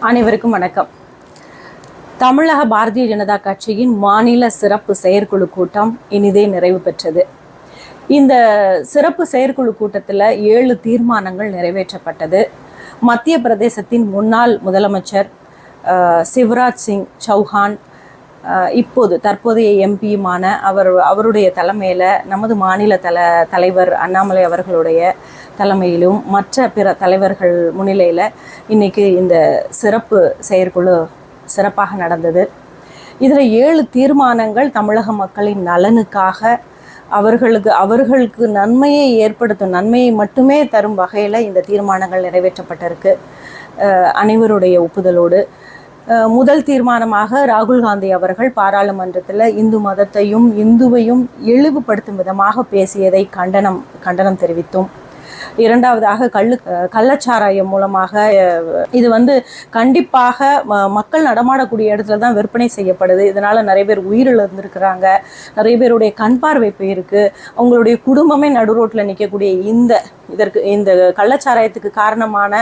அனைவருக்கும் வணக்கம். தமிழக பாரதிய ஜனதா கட்சியின் மாநில சிறப்பு செயற்குழு கூட்டம் இனிதே நிறைவு பெற்றது. இந்த சிறப்பு செயற்குழு கூட்டத்தில் ஏழு தீர்மானங்கள் நிறைவேற்றப்பட்டது. மத்திய பிரதேசத்தின் முன்னாள் முதலமைச்சர் சிவராஜ் சிங் சௌஹான் இப்போது தற்போதைய எம்பியுமான அவர் அவருடைய தலைமையில் நமது மாநில தல தலைவர் அண்ணாமலை அவர்களுடைய தலைமையிலும் மற்ற பிற தலைவர்கள் முன்னிலையில் இன்றைக்கு இந்த சிறப்பு செயற்குழு சிறப்பாக நடந்தது. இதில் ஏழு தீர்மானங்கள் தமிழக மக்களின் நலனுக்காக அவர்களுக்கு அவர்களுக்கு நன்மையை ஏற்படுத்தும் நன்மையை மட்டுமே தரும் வகையில் இந்த தீர்மானங்கள் நிறைவேற்றப்பட்டிருக்கு. அனைவருடைய ஒப்புதலோடு முதல் தீர்மானமாக ராகுல் காந்தி அவர்கள் பாராளுமன்றத்தில் இந்து மதத்தையும் இந்துவையும் இழிவுபடுத்தும் விதமாக பேசியதை கண்டனம் கண்டனம் தெரிவித்தோம். இரண்டாவதாக கள்ளு கள்ளச்சாராயம் மூலமாக இது வந்து கண்டிப்பாக மக்கள் நடமாடக்கூடிய இடத்துல தான் விற்பனை செய்யப்படுது. இதனால நிறைய பேர் உயிரிழந்திருக்கிறாங்க. நிறைய பேருடைய கண் பார்வை போயிருக்கு. அவங்களுடைய குடும்பமே நடுரோட்டில் நிற்கக்கூடிய இந்த இதற்கு இந்த கள்ளச்சாராயத்துக்கு காரணமான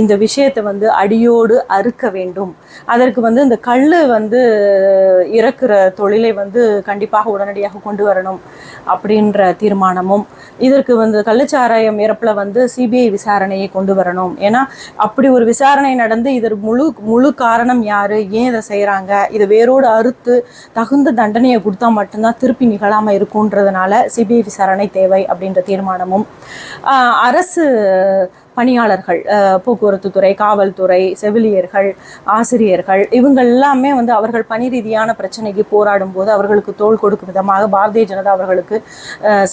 இந்த விஷயத்தை வந்து அடியோடு அறுக்க வேண்டும். அதற்கு வந்து இந்த கல் வந்து இறக்குற தொழிலை வந்து கண்டிப்பாக உடனடியாக கொண்டு வரணும் அப்படின்ற தீர்மானமும் இதற்கு வந்து கள்ளச்சார கள்ளச்சாராயம் இறப்பில் வந்து சிபிஐ விசாரணையை கொண்டு வரணும். ஏன்னா அப்படி ஒரு விசாரணை நடந்து இதற்கு முழு முழு காரணம் யார்? ஏன் இதை செய்கிறாங்க இதை வேரோடு அறுத்து தகுந்த தண்டனையை கொடுத்தா மட்டும்தான் திருப்பி நிகழாமல் இருக்குன்றதுனால சிபிஐ விசாரணை தேவை அப்படின்ற தீர்மானமும் அரசு பணியாளர்கள் ஆஹ் போக்குவரத்து துறை காவல்துறை செவிலியர்கள் ஆசிரியர்கள் இவங்க எல்லாமே வந்து அவர்கள் பணி ரீதியான பிரச்சனைக்கு போராடும் போது அவர்களுக்கு தோள் கொடுக்கும் விதமாக பாரதிய ஜனதா அவர்களுக்கு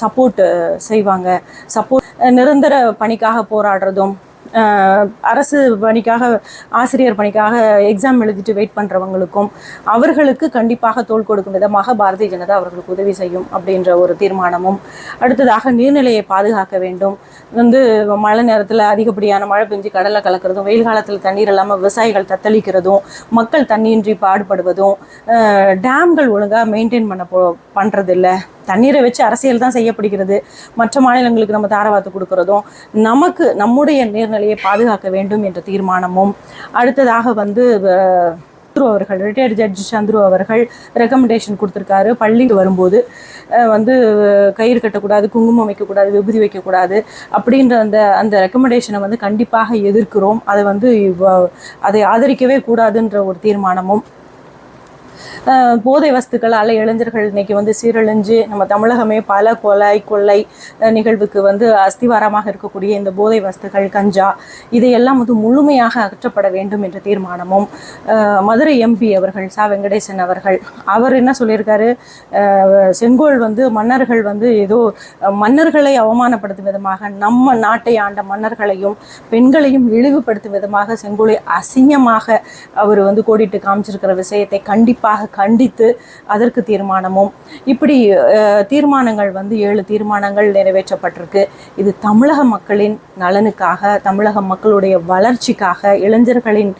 சப்போர்ட் செய்வாங்க. சப்போர்ட் நிரந்தர பணிக்காக போராடுறதும் அரசு பணிக்காக ஆசிரியர் பணிக்காக எக்ஸாம் எழுதிட்டு வெயிட் பண்ணுறவங்களுக்கும் அவர்களுக்கு கண்டிப்பாக தோள் கொடுக்கும் விதமாக பாரதிய ஜனதா அவர்களுக்கு உதவி செய்யும் அப்படின்ற ஒரு தீர்மானமும் அடுத்ததாக நீர்நிலையை பாதுகாக்க வேண்டும். வந்து மழை நேரத்தில் அதிகப்படியான மழை பெஞ்சு கடலை கலக்கிறதும் வெயில் காலத்தில் தண்ணீர் இல்லாமல் விவசாயிகள் தத்தளிக்கிறதும் மக்கள் தண்ணியின்றி பாடுபடுவதும் டேம்கள் ஒழுங்காக மெயின்டைன் பண்ண போ பண்ணுறதில்ல தண்ணீரை வச்சு அரசியல் தான் செய்யப்படுகிறது. மற்ற மாநிலங்களுக்கு நம்ம தாரவாத்து கொடுக்கறதும் நமக்கு நம்முடைய நீர்நிலையை பாதுகாக்க வேண்டும் என்ற தீர்மானமும் அடுத்ததாக வந்து சந்துரு அவர்கள் ரிட்டையர்டு ஜட்ஜ் சந்துரு அவர்கள் ரெக்கமெண்டேஷன் கொடுத்துருக்காரு. பள்ளிக்கு வரும்போது வந்து கயிறு கட்டக்கூடாது குங்குமம் வைக்கக்கூடாது விபூதி வைக்கக்கூடாது அப்படின்ற அந்த அந்த ரெக்கமெண்டேஷனை வந்து கண்டிப்பாக எதிர்க்கிறோம். அதை வந்து அதை ஆதரிக்கவே கூடாதுன்ற ஒரு தீர்மானமும் போதை வஸ்துக்களால் இளைஞர்கள் இன்னைக்கு வந்து சீரழிஞ்சு நம்ம தமிழகமே பல கொலை கொள்ளை நிகழ்வுக்கு வந்து அஸ்திவாரமாக இருக்கக்கூடிய இந்த போதை வஸ்துக்கள் கஞ்சா இதையெல்லாம் வந்து முழுமையாக அகற்றப்பட வேண்டும் என்ற தீர்மானமும் மதுரை எம்பி அவர்கள் சா. வெங்கடேசன் அவர்கள் அவர் என்ன சொல்லியிருக்காரு? செங்கோல் வந்து மன்னர்கள் வந்து ஏதோ மன்னர்களை அவமானப்படுத்தும் விதமாக நம்ம நாட்டை ஆண்ட மன்னர்களையும் பெண்களையும் இழிவுபடுத்தும் விதமாக செங்கோலை அசிங்கமாக அவர் வந்து கோடிட்டு காமிச்சிருக்கிற விஷயத்தை கண்டிப்பாக கண்டித்து அதற்கு தீர்மானமும். இப்படி தீர்மானங்கள் வந்து ஏழு தீர்மானங்கள் நிறைவேற்றப்பட்டிருக்கு. இது தமிழக மக்களின் நலனுக்காக தமிழக மக்களுடைய வளர்ச்சிக்காக இளைஞர்களின்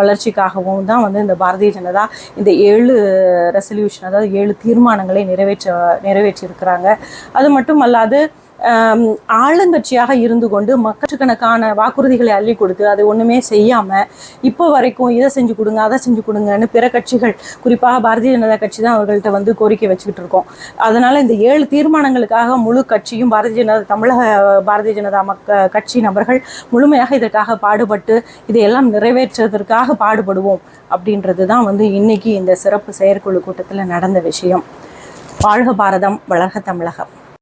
வளர்ச்சிக்காகவும் தான் வந்து இந்த பாரதிய ஜனதா இந்த ஏழு ரெசல்யூஷன் அதாவது ஏழு தீர்மானங்களை நிறைவேற்ற நிறைவேற்றியிருக்கிறாங்க. அது மட்டும் அல்லாது ஆளுங்கட்சியாக இருந்து கொண்டு மக்களுக்கணக்கான வாக்குறுதிகளை அள்ளி கொடுத்து அதை ஒன்றுமே செய்யாமல் இப்போ வரைக்கும் இதை செஞ்சு கொடுங்க அதை செஞ்சு கொடுங்கன்னு பிற கட்சிகள் குறிப்பாக பாரதிய ஜனதா கட்சி தான் அவர்கள்ட்ட வந்து கோரிக்கை வச்சுக்கிட்டு இருக்கோம். அதனால் இந்த ஏழு தீர்மானங்களுக்காக முழு கட்சியும் பாரதிய ஜனதா தமிழக பாரதிய ஜனதா மக்க கட்சி நபர்கள் முழுமையாக இதற்காக பாடுபட்டு இதையெல்லாம் நிறைவேற்றுவதற்காக பாடுபடுவோம் அப்படின்றது தான் வந்து இன்னைக்கு இந்த சிறப்பு செயற்குழு கூட்டத்தில் நடந்த விஷயம். வாழ்க பாரதம் வளர்க தமிழகம்.